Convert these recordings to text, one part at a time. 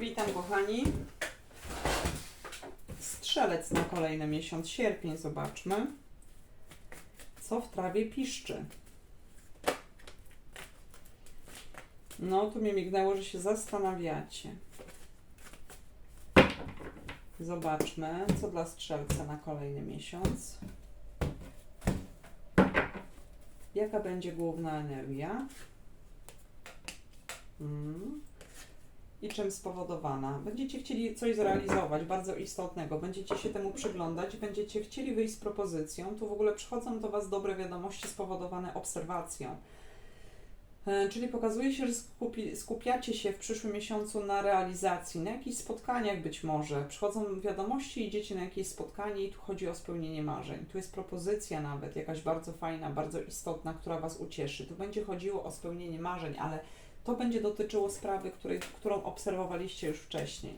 Witam kochani. Strzelec na kolejny miesiąc, sierpień, zobaczmy. Co w trawie piszczy? No, tu mi mignęło, że się zastanawiacie. Zobaczmy, co dla strzelca na kolejny miesiąc. Jaka będzie główna energia? Mm i czym spowodowana. Będziecie chcieli coś zrealizować bardzo istotnego, będziecie się temu przyglądać, będziecie chcieli wyjść z propozycją, tu w ogóle przychodzą do Was dobre wiadomości spowodowane obserwacją. E, Czyli pokazuje się, że skupi, skupiacie się w przyszłym miesiącu na realizacji, na jakichś spotkaniach być może. Przychodzą wiadomości, idziecie na jakieś spotkanie i tu chodzi o spełnienie marzeń. Tu jest propozycja nawet, jakaś bardzo fajna, bardzo istotna, która Was ucieszy. Tu będzie chodziło o spełnienie marzeń, ale to będzie dotyczyło sprawy, której, którą obserwowaliście już wcześniej.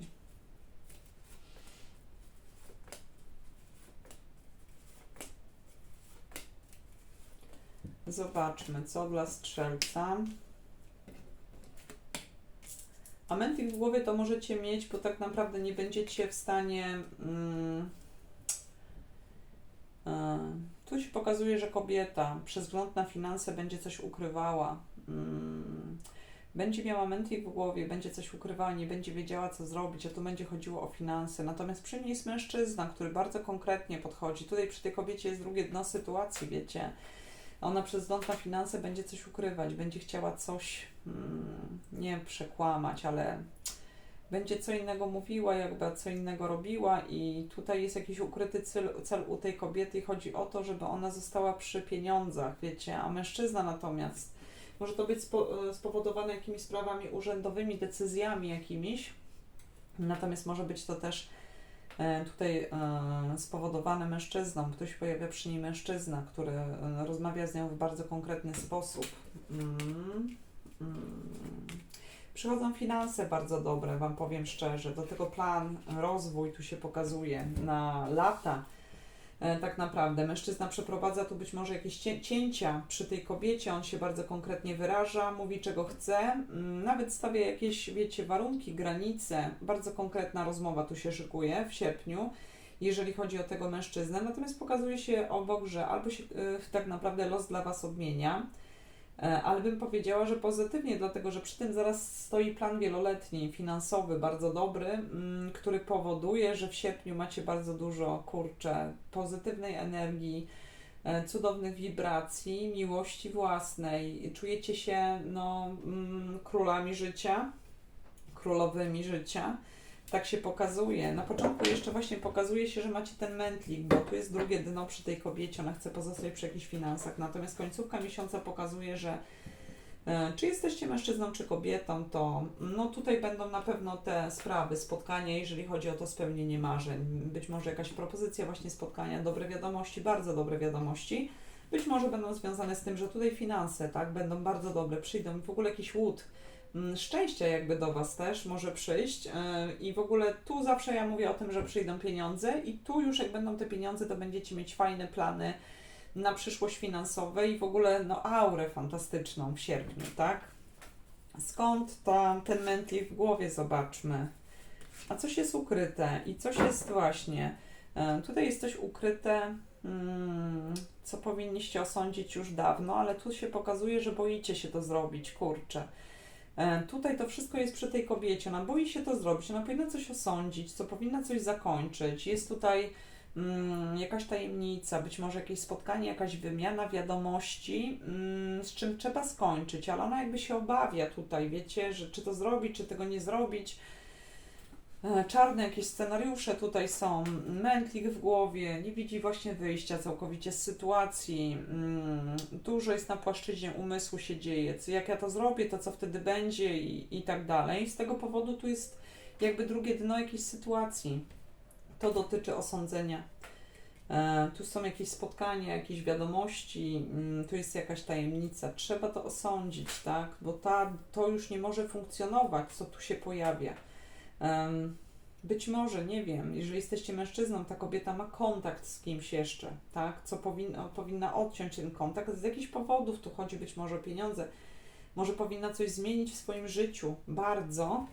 Zobaczmy, co dla strzelca. A mętlik w głowie to możecie mieć, bo tak naprawdę nie będziecie w stanie. Mm, e, tu się pokazuje, że kobieta przez wzgląd na finanse będzie coś ukrywała. Mm, będzie miała mętlik w głowie, będzie coś ukrywała, nie będzie wiedziała, co zrobić, a tu będzie chodziło o finanse. Natomiast przy niej jest mężczyzna, który bardzo konkretnie podchodzi. Tutaj przy tej kobiecie jest drugie dno sytuacji, wiecie. Ona przez wzgląd na finanse będzie coś ukrywać, będzie chciała coś, mm, nie przekłamać, ale będzie co innego mówiła, jakby co innego robiła i tutaj jest jakiś ukryty cel, cel u tej kobiety chodzi o to, żeby ona została przy pieniądzach, wiecie, a mężczyzna natomiast może to być e, spowodowane jakimiś sprawami urzędowymi, decyzjami jakimiś, natomiast może być to też e, tutaj e, spowodowane mężczyzną. Ktoś pojawia przy niej mężczyzna, który rozmawia z nią w bardzo konkretny sposób. Mm, mm. Przychodzą finanse bardzo dobre, Wam powiem szczerze. Do tego plan, rozwój tu się pokazuje na lata. E, tak naprawdę mężczyzna przeprowadza tu być może jakieś cię- cięcia przy tej kobiecie, on się bardzo konkretnie wyraża, mówi czego chce, mm, nawet stawia jakieś, wiecie, warunki, granice. Bardzo konkretna rozmowa tu się szykuje w sierpniu, jeżeli chodzi o tego mężczyznę. Natomiast pokazuje się obok, że albo się e, tak naprawdę los dla Was odmienia, ale bym powiedziała, że pozytywnie, dlatego że przy tym zaraz stoi plan wieloletni, finansowy, bardzo dobry, mm, który powoduje, że w sierpniu macie bardzo dużo, kurczę, pozytywnej energii, e, cudownych wibracji, miłości własnej. Czujecie się no, mm, królami życia, królowymi życia. Tak się pokazuje. Na początku jeszcze właśnie pokazuje się, że macie ten mętlik, bo tu jest drugie dno przy tej kobiecie, ona chce pozostać przy jakichś finansach. Natomiast końcówka miesiąca pokazuje, że e, czy jesteście mężczyzną, czy kobietą, to no tutaj będą na pewno te sprawy, spotkania, jeżeli chodzi o to spełnienie marzeń. Być może jakaś propozycja właśnie spotkania, dobre wiadomości, bardzo dobre wiadomości. Być może będą związane z tym, że tutaj finanse, tak, będą bardzo dobre, przyjdą w ogóle jakiś łód mm, szczęścia jakby do Was też może przyjść yy, i w ogóle tu zawsze ja mówię o tym, że przyjdą pieniądze i tu już jak będą te pieniądze, to będziecie mieć fajne plany na przyszłość finansowe i w ogóle no aurę fantastyczną w sierpniu, tak? Skąd ta, ten mętlik w głowie zobaczmy? A coś jest ukryte i coś jest właśnie, e, tutaj jest coś ukryte, co powinniście osądzić już dawno, ale tu się pokazuje, że boicie się to zrobić, kurczę. E, Tutaj to wszystko jest przy tej kobiecie. Ona boi się to zrobić, ona powinna coś osądzić, co powinna coś zakończyć. Jest tutaj mm, jakaś tajemnica, być może jakieś spotkanie, jakaś wymiana wiadomości, mm, z czym trzeba skończyć, ale ona jakby się obawia tutaj, wiecie, że czy to zrobić, czy tego nie zrobić. E, Czarne jakieś scenariusze tutaj są, mętlik w głowie, nie widzi właśnie wyjścia całkowicie z sytuacji, mm, dużo jest na płaszczyźnie umysłu się dzieje, jak ja to zrobię, to co wtedy będzie i, i tak dalej. Z tego powodu tu jest jakby drugie dno jakiejś sytuacji. To dotyczy osądzenia. E, tu są jakieś spotkania, jakieś wiadomości, mm, tu jest jakaś tajemnica. Trzeba to osądzić, tak? Bo ta, to już nie może funkcjonować, co tu się pojawia. Być może, nie wiem, jeżeli jesteście mężczyzną, ta kobieta ma kontakt z kimś jeszcze, tak? Co powinna, powinna odciąć ten kontakt z jakichś powodów, tu chodzi być może o pieniądze, może powinna coś zmienić w swoim życiu bardzo,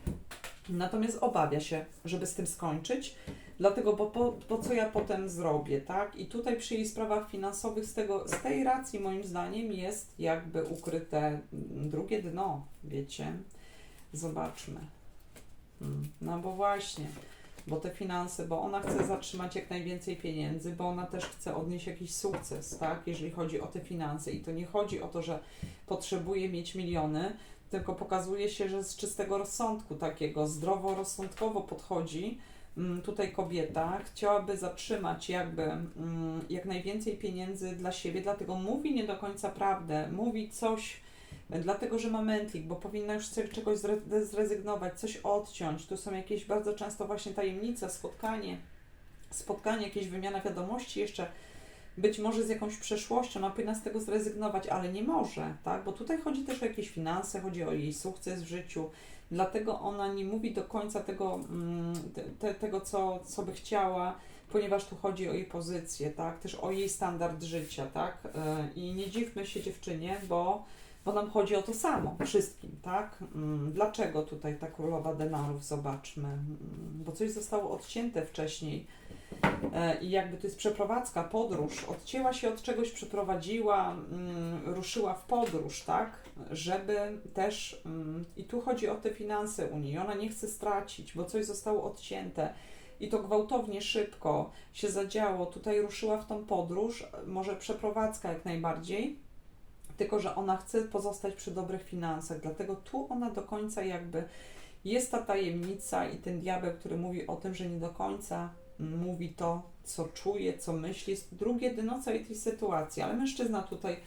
Natomiast obawia się, żeby z tym skończyć, dlatego, bo po, po co ja potem zrobię, tak? I tutaj przy jej sprawach finansowych z, tego, z tej racji moim zdaniem jest jakby ukryte drugie dno, wiecie? Zobaczmy. Mm, No bo właśnie, bo te finanse, bo ona chce zatrzymać jak najwięcej pieniędzy, bo ona też chce odnieść jakiś sukces, tak? Jeżeli chodzi o te finanse. I to nie chodzi o to, że potrzebuje mieć miliony, tylko pokazuje się, że z czystego rozsądku takiego zdroworozsądkowo podchodzi mm, tutaj kobieta, chciałaby zatrzymać jakby mm, jak najwięcej pieniędzy dla siebie, dlatego mówi nie do końca prawdę, mówi coś dlatego, że ma mętlik, bo powinna już z czegoś zre- zrezygnować, coś odciąć. Tu są jakieś bardzo często właśnie tajemnice, spotkanie, spotkanie, jakieś wymiana wiadomości jeszcze być może z jakąś przeszłością, ona powinna z tego zrezygnować, ale nie może, tak? Bo tutaj chodzi też o jakieś finanse, chodzi o jej sukces w życiu, dlatego ona nie mówi do końca tego, mm, te, tego co, co by chciała, ponieważ tu chodzi o jej pozycję, tak? Też o jej standard życia, tak? E, I nie dziwmy się dziewczynie, bo, bo nam chodzi o to samo, wszystkim, tak? Mm, Dlaczego tutaj ta królowa denarów? Zobaczmy. Mm, Bo coś zostało odcięte wcześniej E, i jakby to jest przeprowadzka, podróż, odcięła się od czegoś, przeprowadziła, mm, ruszyła w podróż, tak, żeby też, i tu chodzi o te finanse Unii, ona nie chce stracić, bo coś zostało odcięte i to gwałtownie, szybko się zadziało, tutaj ruszyła w tą podróż, może przeprowadzka jak najbardziej, tylko że ona chce pozostać przy dobrych finansach, dlatego tu ona do końca jakby jest ta tajemnica i ten diabeł, który mówi o tym, że nie do końca mówi to, co czuje, co myśli. Drugie dno całej tej sytuacji, ale mężczyzna tutaj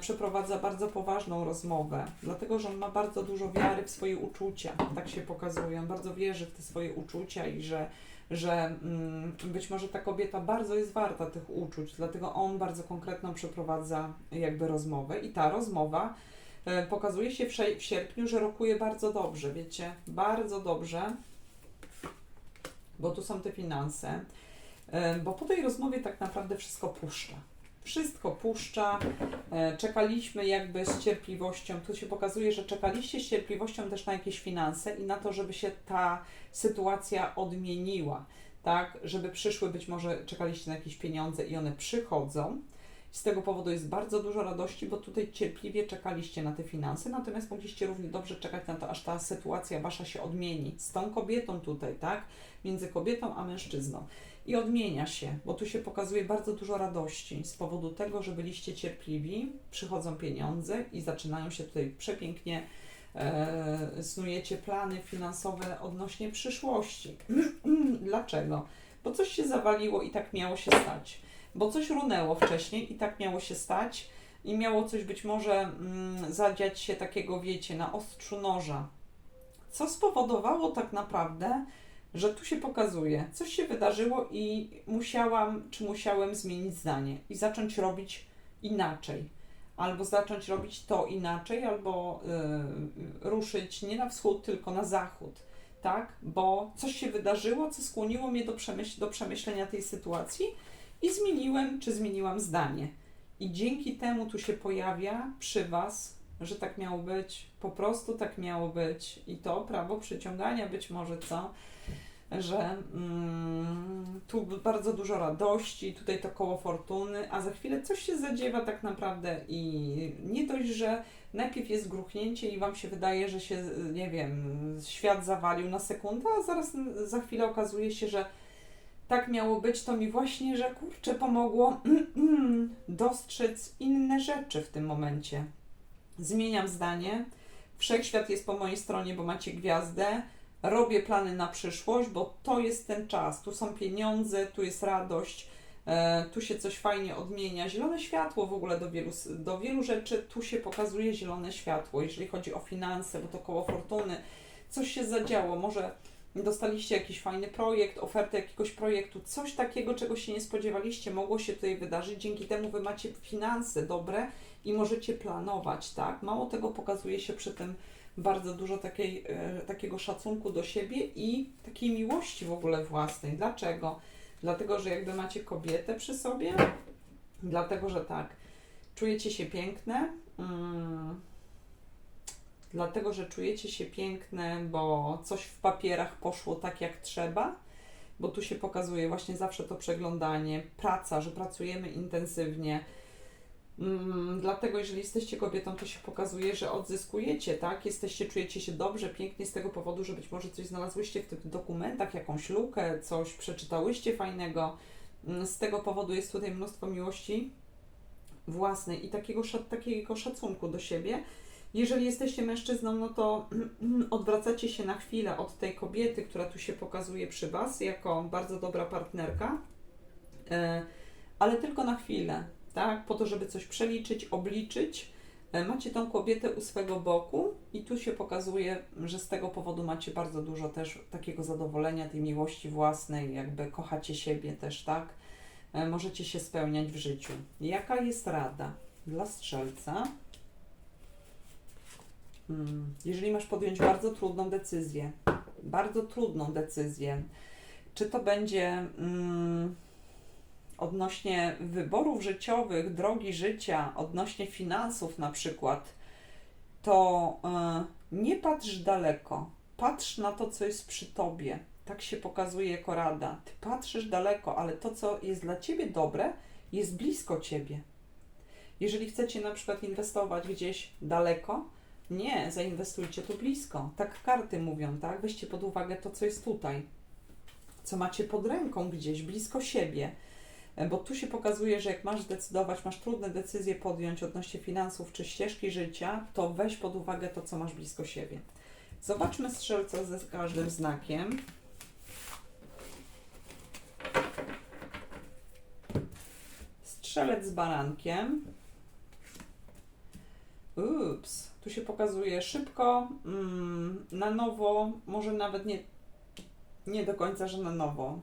przeprowadza bardzo poważną rozmowę, dlatego że on ma bardzo dużo wiary w swoje uczucia, tak się pokazuje. On bardzo wierzy w te swoje uczucia i że, że mm, być może ta kobieta bardzo jest warta tych uczuć, dlatego on bardzo konkretną przeprowadza jakby rozmowę i ta rozmowa e, pokazuje się w, w sierpniu, że rokuje bardzo dobrze, wiecie, bardzo dobrze bo tu są te finanse, e, bo po tej rozmowie tak naprawdę wszystko puszcza. Wszystko puszcza. E, Czekaliśmy jakby z cierpliwością. Tu się pokazuje, że czekaliście z cierpliwością też na jakieś finanse i na to, żeby się ta sytuacja odmieniła. Tak, żeby przyszły, być może czekaliście na jakieś pieniądze i one przychodzą. Z tego powodu jest bardzo dużo radości, bo tutaj cierpliwie czekaliście na te finanse, natomiast mogliście równie dobrze czekać na to, aż ta sytuacja wasza się odmieni. Z tą kobietą tutaj, tak? Między kobietą a mężczyzną. I odmienia się, bo tu się pokazuje bardzo dużo radości z powodu tego, że byliście cierpliwi, przychodzą pieniądze i zaczynają się tutaj przepięknie e, snujecie plany finansowe odnośnie przyszłości. Dlaczego? Bo coś się zawaliło i tak miało się stać bo coś runęło wcześniej i tak miało się stać i miało coś być może mm, zadziać się takiego, wiecie, na ostrzu noża. Co spowodowało tak naprawdę, że tu się pokazuje, coś się wydarzyło i musiałam, czy musiałem zmienić zdanie i zacząć robić inaczej. Albo zacząć robić to inaczej, albo y, ruszyć nie na wschód, tylko na zachód. Tak? Bo coś się wydarzyło, co skłoniło mnie do, przemyśl do przemyślenia tej sytuacji i zmieniłem, czy zmieniłam zdanie. I dzięki temu tu się pojawia przy Was, że tak miało być, po prostu tak miało być. I to prawo przyciągania być może, co? Że mm, tu bardzo dużo radości, tutaj to koło fortuny, a za chwilę coś się zadziewa tak naprawdę i nie dość, że najpierw jest gruchnięcie i Wam się wydaje, że się, nie wiem, świat zawalił na sekundę, a zaraz za chwilę okazuje się, że tak miało być, to mi właśnie, że kurczę, pomogło dostrzec inne rzeczy w tym momencie. Zmieniam zdanie. Wszechświat jest po mojej stronie, bo macie gwiazdę. Robię plany na przyszłość, bo to jest ten czas. Tu są pieniądze, tu jest radość, e, tu się coś fajnie odmienia. Zielone światło w ogóle do wielu, do wielu rzeczy, tu się pokazuje zielone światło, jeżeli chodzi o finanse, bo to koło fortuny. Coś się zadziało, może dostaliście jakiś fajny projekt, ofertę jakiegoś projektu, coś takiego, czego się nie spodziewaliście, mogło się tutaj wydarzyć. Dzięki temu wy macie finanse dobre i możecie planować, tak? Mało tego pokazuje się przy tym bardzo dużo takiej, e, takiego szacunku do siebie i takiej miłości w ogóle własnej. Dlaczego? Dlatego, że jakby macie kobietę przy sobie, dlatego, że tak, czujecie się piękne, mm, dlatego że czujecie się piękne, bo coś w papierach poszło tak jak trzeba, bo tu się pokazuje właśnie zawsze to przeglądanie, praca, że pracujemy intensywnie. Mm, dlatego, jeżeli jesteście kobietą, to się pokazuje, że odzyskujecie, tak? Jesteście, czujecie się dobrze, pięknie z tego powodu, że być może coś znalazłyście w tych dokumentach, jakąś lukę, coś przeczytałyście fajnego. Mm, Z tego powodu jest tutaj mnóstwo miłości własnej i takiego, takiego szacunku do siebie. Jeżeli jesteście mężczyzną, no to odwracacie się na chwilę od tej kobiety, która tu się pokazuje przy Was, jako bardzo dobra partnerka, e, ale tylko na chwilę, tak? Po to, żeby coś przeliczyć, obliczyć. E, Macie tą kobietę u swego boku i tu się pokazuje, że z tego powodu macie bardzo dużo też takiego zadowolenia, tej miłości własnej, jakby kochacie siebie też, tak? E, Możecie się spełniać w życiu. Jaka jest rada dla strzelca? Hmm, Jeżeli masz podjąć bardzo trudną decyzję, bardzo trudną decyzję, czy to będzie mm, odnośnie wyborów życiowych, drogi życia, odnośnie finansów na przykład, to y, nie patrz daleko, patrz na to, co jest przy tobie. Tak się pokazuje jako rada. Ty patrzysz daleko, ale to, co jest dla ciebie dobre, jest blisko ciebie. Jeżeli chcecie na przykład inwestować gdzieś daleko, nie, zainwestujcie tu blisko. Tak karty mówią, tak? Weźcie pod uwagę to, co jest tutaj, co macie pod ręką gdzieś, blisko siebie. E, Bo tu się pokazuje, że jak masz zdecydować, masz trudne decyzje podjąć odnośnie finansów czy ścieżki życia, to weź pod uwagę to, co masz blisko siebie. Zobaczmy strzelca ze każdym znakiem. Strzelec z barankiem. Ups, tu się pokazuje szybko, mm, na nowo, może nawet nie, nie do końca, że na nowo.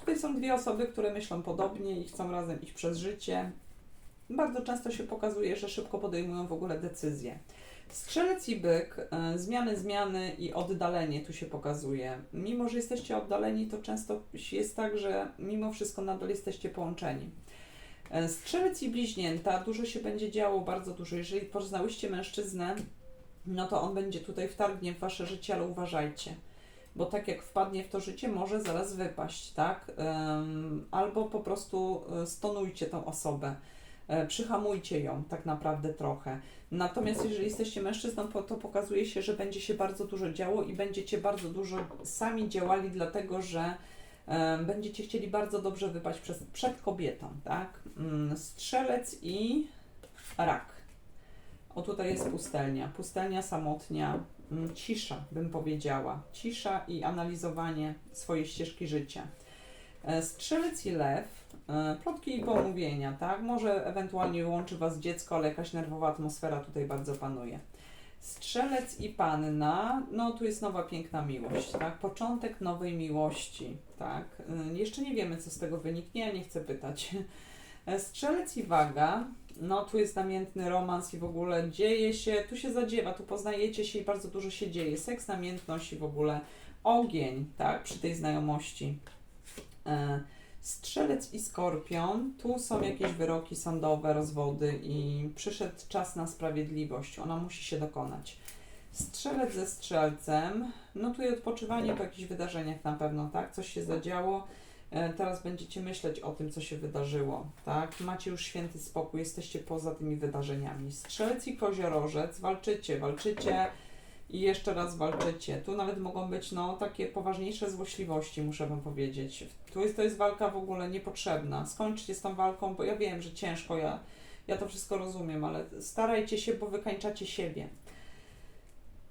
Tutaj są dwie osoby, które myślą podobnie i chcą razem iść przez życie. Bardzo często się pokazuje, że szybko podejmują w ogóle decyzje. Strzelec i byk, e, zmiany, zmiany i oddalenie tu się pokazuje. Mimo, że jesteście oddaleni, to często jest tak, że mimo wszystko nadal jesteście połączeni. E, Strzelec i bliźnięta, dużo się będzie działo, bardzo dużo. Jeżeli poznałyście mężczyznę, no to on będzie tutaj wtargnie w wasze życie, ale uważajcie. Bo tak jak wpadnie w to życie, może zaraz wypaść, tak? Albo po prostu y, stonujcie tą osobę. E, Przyhamujcie ją tak naprawdę trochę. Natomiast jeżeli jesteście mężczyzną, to pokazuje się, że będzie się bardzo dużo działo i będziecie bardzo dużo sami działali, dlatego że e, będziecie chcieli bardzo dobrze wypaść przez, przed kobietą, tak? Mm, Strzelec i rak. O tutaj jest pustelnia. Pustelnia samotnia, mm, cisza bym powiedziała. Cisza i analizowanie swojej ścieżki życia. E, Strzelec i lew, e, plotki i pomówienia, tak? Może ewentualnie łączy Was dziecko, ale jakaś nerwowa atmosfera tutaj bardzo panuje. Strzelec i panna, no tu jest nowa piękna miłość, tak? Początek nowej miłości, tak? Y, Jeszcze nie wiemy, co z tego wyniknie, ja nie chcę pytać. Strzelec i waga, no tu jest namiętny romans i w ogóle dzieje się, tu się zadziewa, tu poznajecie się i bardzo dużo się dzieje. Seks, namiętność i w ogóle ogień, tak? Przy tej znajomości. E, Strzelec i skorpion, tu są jakieś wyroki sądowe, rozwody i przyszedł czas na sprawiedliwość, ona musi się dokonać. Strzelec ze strzelcem, no tu jest odpoczywanie po jakichś wydarzeniach na pewno, tak? Coś się zadziało, e, teraz będziecie myśleć o tym, co się wydarzyło, tak? Macie już święty spokój, jesteście poza tymi wydarzeniami. Strzelec i koziorożec, walczycie, walczycie i jeszcze raz walczycie. Tu nawet mogą być no, takie poważniejsze złośliwości, muszę Wam powiedzieć. Tu jest, to jest walka w ogóle niepotrzebna. Skończcie z tą walką, bo ja wiem, że ciężko, ja, ja to wszystko rozumiem, ale starajcie się, bo wykańczacie siebie.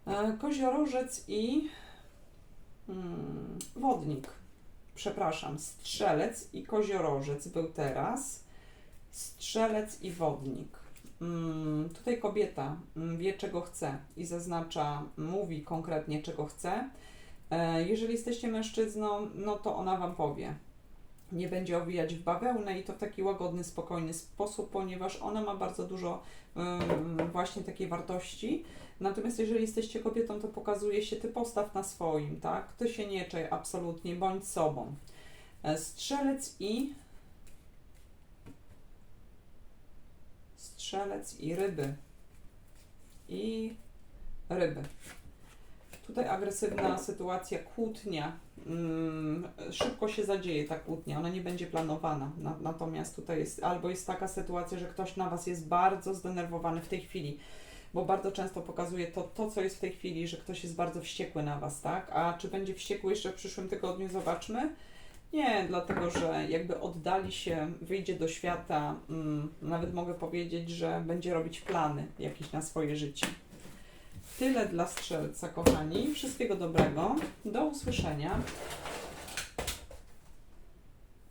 E, Koziorożec i hmm, wodnik. Przepraszam, strzelec i koziorożec był teraz. Strzelec i wodnik. Mm, tutaj kobieta mm, wie, czego chce i zaznacza, mówi konkretnie, czego chce. E, Jeżeli jesteście mężczyzną, no to ona Wam powie. Nie będzie owijać w bawełnę i to w taki łagodny, spokojny sposób, ponieważ ona ma bardzo dużo ym, właśnie takiej wartości. Natomiast jeżeli jesteście kobietą, to pokazuje się, ty postaw na swoim, tak? Ty się nie czaj absolutnie, bądź sobą. E, Strzelec i strzelec i ryby. I ryby. Tutaj agresywna sytuacja, kłótnia. Mm, szybko się zadzieje ta kłótnia, ona nie będzie planowana. Na, natomiast tutaj jest albo jest taka sytuacja, że ktoś na Was jest bardzo zdenerwowany w tej chwili, bo bardzo często pokazuje to, to, co jest w tej chwili, że ktoś jest bardzo wściekły na Was, tak? A czy będzie wściekły jeszcze w przyszłym tygodniu, zobaczmy. Nie, dlatego że jakby oddali się, wyjdzie do świata, mm, nawet mogę powiedzieć, że będzie robić plany jakieś na swoje życie. Tyle dla strzelca, kochani. Wszystkiego dobrego. Do usłyszenia.